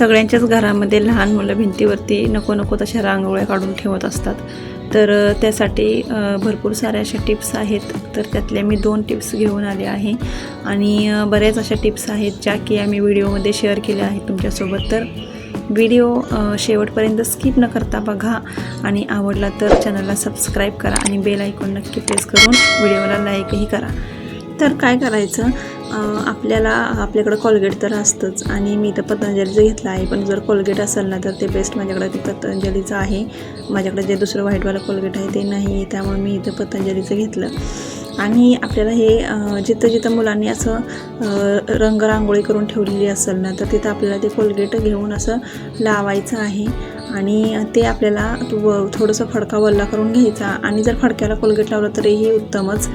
सगळ्यांच्याच घरामध्ये लहान मुलं भिंतीवरती नको नको तशा रांगोळ्या काढून ठेवत असतात. तर त्यासाठी भरपूर साऱ्या अशा टिप्स आहेत. तर त्यातल्या मी दोन टिप्स घेऊन आले आहे. आणि बऱ्याच अशा टिप्स आहेत ज्या की आम्ही व्हिडिओमध्ये शेअर केल्या आहेत तुमच्यासोबत. तर व्हिडिओ शेवटपर्यंत स्किप न करता बघा आणि आवडला तर चॅनलला सबस्क्राईब करा आणि बेल ऐकून नक्की प्रेस करून व्हिडिओला लाईकही करा. तर काय करायचं? आपल्याला आपल्याकडं कोलगेट तर असतंच आणि मी तर पतंजलीचं घेतलं आहे पण जर कोलगेट असेल ना तर ते बेस्ट माझ्याकडे ते पतंजलीचं आहे. माझ्याकडे जे दुसरं व्हाईटवालं कोलगेट आहे ते नाही आहे त्यामुळे मी इथं पतंजलीचं घेतलं. आणि आपल्याला हे जिथं जिथं मुलांनी असं रंगरांगोळी करून ठेवलेली असेल ना तर तिथं आपल्याला ते कोलगेट घेऊन असं लावायचं आहे. आणि ते आपल्याला व- थोडंसं फडका वल्ला करून घ्यायचा. आणि जर फडक्याला कोलगेट लावलं तरीही उत्तमच.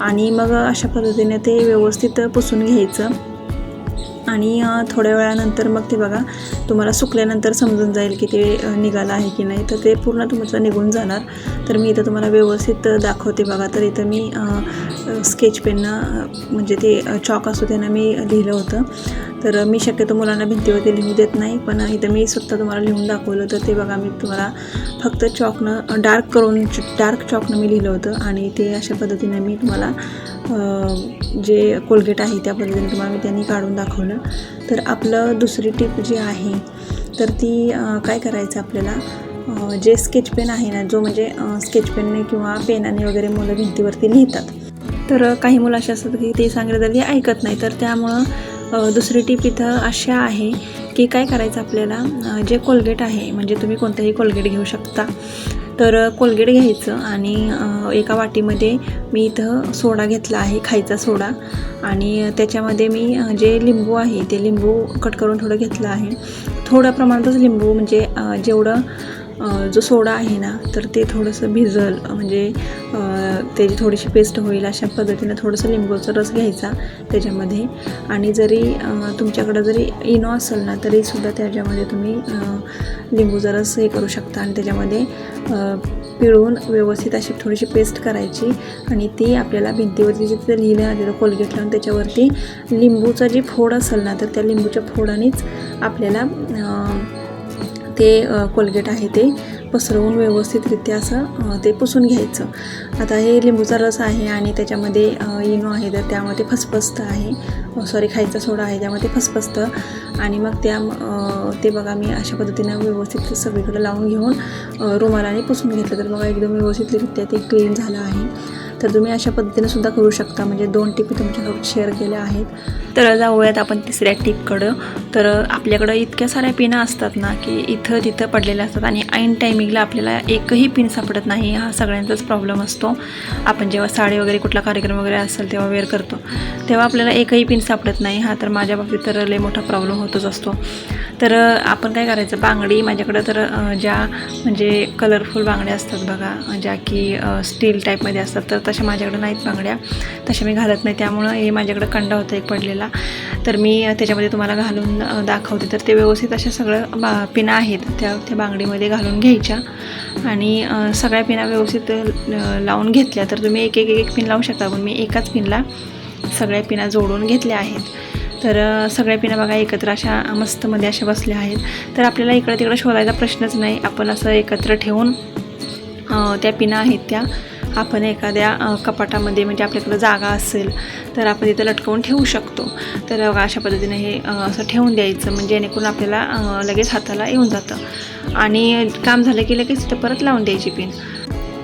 आणि मग अशा पद्धतीने ते व्यवस्थित पुसून घ्यायचं. आणि थोड्या वेळानंतर मग ते बघा तुम्हाला सुकल्यानंतर समजून जाईल की ते निघालं आहे की नाही. तर ते पूर्ण तुमचं निघून जाणार. तर मी इथं तुम्हाला व्यवस्थित दाखवते बघा. तर इथं मी स्केच पेननं म्हणजे ते चॉक असतो त्यांना मी लिहिलं होतं. तर मी शक्यतो मुलांना भिंतीवरती लिहू देत नाही. पण इथं मी स्वतः तुम्हाला लिहून दाखवलं. तर ते बघा मी तुम्हाला फक्त चॉकनं डार्क करून डार्क चॉकनं मी लिहिलं होतं. आणि ते अशा पद्धतीने मी तुम्हाला जे कोलगेट आहे त्या पद्धतीने तुम्हाला मी त्यांनी काढून दाखवलं. तर आपलं दुसरी टिप जी आहे तर ती काय करायचं आपल्याला? जे स्केच पेन आहे ना जो म्हणजे स्केच पेनने किंवा पेनाने वगैरे मुलं भिंतीवरती लिहितात. तर काही मुलं अशी असतात की ते सांगितलं तर ते ऐकत नाही. तर त्यामुळं दुसरी टीप इथं अशा आहे की काय करायचं आपल्याला? जे कोलगेट आहे म्हणजे तुम्ही कोणतंही कोलगेट घेऊ शकता. तर कोलगेट घ्यायचं आणि एका वाटीमध्ये मी इथं सोडा घेतला आहे खायचा सोडा. आणि त्याच्यामध्ये मी जे लिंबू आहे ते लिंबू कट करून थोडं घेतलं आहे. थोड्या प्रमाणातच लिंबू म्हणजे जेवढं जो सोडा आहे ना तर ते थोडंसं भिजल म्हणजे त्याची थोडीशी पेस्ट होईल अशा पद्धतीनं थोडंसं लिंबूचा रस घ्यायचा त्याच्यामध्ये. आणि जरी तुमच्याकडं जरी इनो असेल ना तरीसुद्धा त्याच्यामध्ये तुम्ही लिंबूचा रस हे करू शकता. आणि त्याच्यामध्ये पिळून व्यवस्थित अशी थोडीशी पेस्ट करायची. आणि ती आपल्याला भिंतीवरती जिथे लिहिलं आहे तिथं कोलगेट लावून त्याच्यावरती लिंबूचा जी फोड असेल ना तर त्या लिंबूच्या फोडानेच आपल्याला ते कोलगेट आहे ते पसरवून व्यवस्थितरित्या असं ते पुसून घ्यायचं. आता हे लिंबूचा रस आहे आणि त्याच्यामध्ये इनो आहे तर त्यामध्ये फसफसतं आहे. सॉरी खायचा सोडा आहे त्यामध्ये फसफसतं. आणि मग त्या ते बघा मी अशा पद्धतीनं व्यवस्थित सगळीकडे लावून घेऊन रुमालाने पुसून घेतलं. तर बघा एकदम व्यवस्थितरित्या ते क्लीन झालं आहे. तर तुम्ही अशा पद्धतीने सुद्धा करू शकता. म्हणजे दोन टिपी तुमच्यासोबत शेअर केल्या आहेत. तर जाऊयात आपण तिसऱ्या टिपकडं. तर आपल्याकडं इतक्या साऱ्या पिनं असतात ना की इथं तिथं पडलेल्या असतात आणि ऐन टायमिंगला आपल्याला एकही पिन सापडत नाही. हा सगळ्यांचाच प्रॉब्लेम असतो. आपण जेव्हा साडी वगैरे कुठला कार्यक्रम वगैरे असेल तेव्हा वेअर करतो. तेव्हा आपल्याला एकही पिन सापडत नाही. हा तर माझ्या बाबतीत तर लय मोठा प्रॉब्लेम होतच असतो. तर आपण काय करायचं? बांगडी माझ्याकडं तर ज्या म्हणजे कलरफुल बांगड्या असतात बघा ज्या की स्टील टाईपमध्ये असतात तर तशा माझ्याकडं नाहीत बांगड्या. तशा मी घालत नाही. त्यामुळं हे माझ्याकडं कंडा होता एक पडलेला. तर मी त्याच्यामध्ये तुम्हाला घालून दाखवते. तर ते व्यवस्थित अशा सगळं बा पिना आहेत. त्या त्या बांगडीमध्ये घालून घ्यायच्या. आणि सगळ्या पिना व्यवस्थित लावून घेतल्या. तर तुम्ही एक एक एक पिन लावू शकता. पण मी एकाच पिनला सगळ्या पिना जोडून घेतल्या आहेत. तर सगळ्या पिना बघा एकत्र अशा मस्तमध्ये अशा बसल्या आहेत. तर आपल्याला इकडं तिकडं शोधायचा प्रश्नच नाही. आपण असं एकत्र ठेवून त्या पिना आहेत त्या आपण एखाद्या कपाटामध्ये म्हणजे आपल्याकडं जागा असेल तर आपण तिथं लटकवून ठेवू शकतो. तर अशा पद्धतीने हे असं ठेवून द्यायचं म्हणजे जेणेकरून आपल्याला लगेच हाताला येऊन जातं. आणि काम झालं की लगेच तिथं परत लावून द्यायची पिन.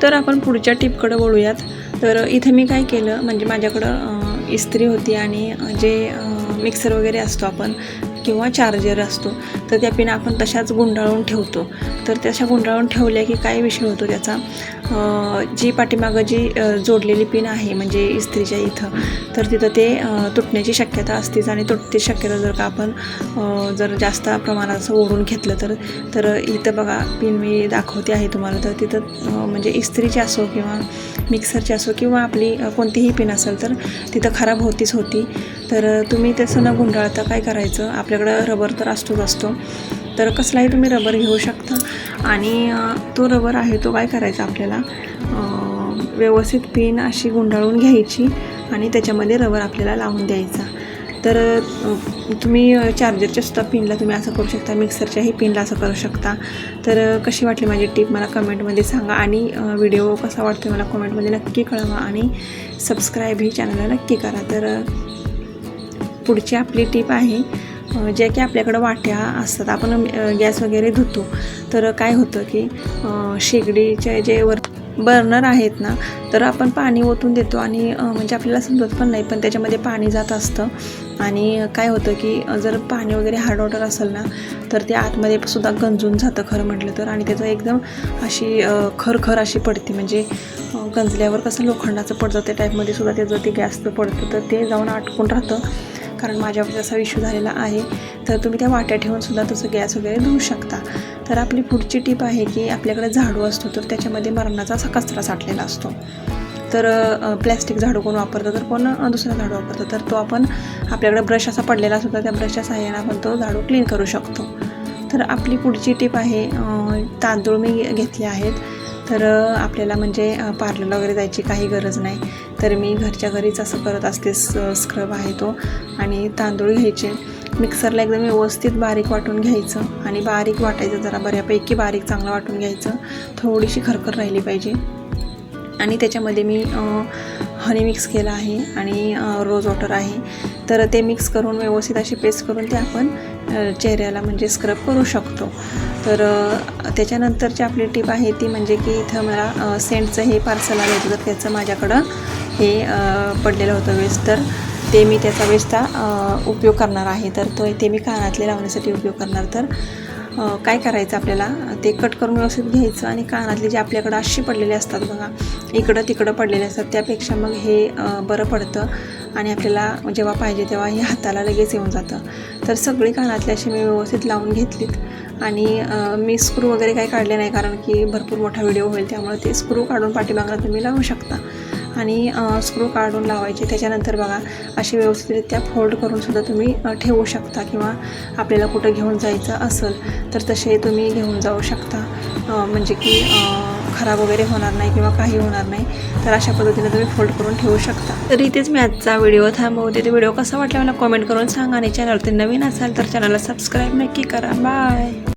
तर आपण पुढच्या टिपकडं वळूयात. तर इथं मी काय केलं म्हणजे माझ्याकडं इस्त्री होती आणि जे मिक्सर वगैरे असतो आपण किंवा चार्जर असतो तर त्या पिना आपण तशाच गुंडाळून ठेवतो. तर तशा गुंडाळून ठेवल्या की काय विषय होतो त्याचा? जी पाठीमागं जी जोडलेली पिन आहे म्हणजे इस्त्रीच्या इथं तर तिथं ते तुटण्याची शक्यता असतेच. आणि तुटते शक्यता जर का आपण जर जास्त प्रमाणात असं ओढून घेतलं तर तर इथं बघा पिन मी दाखवते आहे तुम्हाला. तर तिथं म्हणजे इस्त्रीची असो किंवा मिक्सरची असो किंवा आपली कोणतीही पिन असेल तर तिथं खराब होतीच होती. तर तुम्ही तसं न गुंडाळता काय करायचं? आपल्याकडं रबर तर असतोच असतो. तर कसलाही तुम्ही रबर घेऊ शकता. आणि तो रबर आहे तो काय करायचा आपल्याला? व्यवस्थित पिन अशी गुंडाळून घ्यायची आणि त्याच्यामध्ये रबर आपल्याला लावून द्यायचा. तर तुम्ही चार्जरच्या सुद्धा पिनला तुम्ही असं करू शकता मिक्सरच्याही पिनला असं करू शकता. तर कशी वाटली माझी टीप मला कमेंटमध्ये सांगा आणि व्हिडिओ कसा वाटतो मला कमेंटमध्ये नक्की कळवा आणि सबस्क्राईब ही चॅनलला नक्की करा. तर पुढची आपली टीप आहे ज्या की आपल्याकडं वाट्या असतात आपण गॅस वगैरे धुतो. तर काय होतं की शेगडीच्या शेगडीचे जे वर बर्नर आहेत ना तर आपण पाणी ओतून देतो आणि म्हणजे आपल्याला समजत पण नाही पण त्याच्यामध्ये पाणी जात असतं. आणि काय होतं की जर पाणी वगैरे हार्ड वॉटर असेल ना तर ते आतमध्ये सुद्धा गंजून जातं खरं म्हटलं तर. आणि त्याचं एकदम अशी खरखर अशी पडते. म्हणजे गंजल्यावर कसं लोखंडाचं पडतं त्या टाईपमध्ये सुद्धा त्याचं ते गॅसचं पडतं. तर ते जाऊन अटकून राहतं. कारण माझ्यावर असा इश्यू झालेला आहे तर तुम्ही त्या वाट्या ठेवून सुद्धा तसं गॅस वगैरे धुवू शकता. तर आपली पुढची टीप आहे की आपल्याकडे झाडू असतो तर त्याच्यामध्ये मरणाचा असा कचरा साठलेला असतो. तर प्लॅस्टिक झाडू कोण वापरतं तर कोण दुसरा झाडू वापरतं तर तो आपण आपल्याकडे ब्रश असा पडलेला असतो तर त्या ब्रशच्या सहाय्याने आपण तो झाडू क्लीन करू शकतो. तर आपली पुढची टीप आहे तांदूळ मी घेतले आहेत. तर आपल्याला म्हणजे पार्लरला वगैरे जायची काही गरज नाही. तर मी घरच्या घरीच असं करत असते स्क्रब आहे तो. आणि तांदूळ घ्यायचे. मिक्सरला एकदम व्यवस्थित बारीक वाटून घ्यायचं आणि बारीक वाटायचं जरा बऱ्यापैकी बारीक चांगलं वाटून घ्यायचं. थोडीशी खरखर राहिली पाहिजे. आणि त्याच्यामध्ये मी हनी मिक्स केलं आहे आणि रोज वॉटर आहे. तर ते मिक्स करून व्यवस्थित अशी पेस्ट करून ते आपण चेहऱ्याला म्हणजे स्क्रब करू शकतो. तर त्याच्यानंतरची आपली टीप आहे ती म्हणजे की इथं मला सेंटचं हे पार्सल आलं होतं तर त्याचं माझ्याकडं हे पडलेलं होतं वेस्ट तर ते मी त्याचा वेस्टचा उपयोग करणार आहे. तर तो ते मी कानातले लावण्यासाठी उपयोग करणार. तर काय करायचं आपल्याला? ते कट करून व्यवस्थित घ्यायचं आणि कानातले जे आपल्याकडं अशी पडलेले असतात बघा इकडं तिकडं पडलेले असतात त्यापेक्षा मग हे बरं पडतं आणि आपल्याला जेव्हा पाहिजे तेव्हा हे हाताला लगेच येऊन जातं. तर सगळी कानातले अशी मी व्यवस्थित लावून घेतलीत आणि मी स्क्रू वगैरे काही काढले नाही कारण की भरपूर मोठा व्हिडिओ होईल त्यामुळे ते स्क्रू काढून पाठीमागला तुम्ही लावू शकता. आणि स्क्रू काढून लावायचे. त्याच्यानंतर बघा अशी व्यवस्थितरित्या फोल्ड करूनसुद्धा तुम्ही ठेवू शकता किंवा आपल्याला कुठं घेऊन जायचं असेल तर तसे तुम्ही घेऊन जाऊ शकता. म्हणजे की खराब वगैरे होणार नाही किंवा काही होणार नाही तर अशा पद्धतीने तुम्ही फोल्ड करून ठेवू शकता. तर इथेच मी आजचा व्हिडिओ थांबवते. ते व्हिडिओ कसा वाटला मला कॉमेंट करून सांगा आणि चॅनलवरती नवीन असाल तर चॅनलला सबस्क्राईब नक्की करा. बाय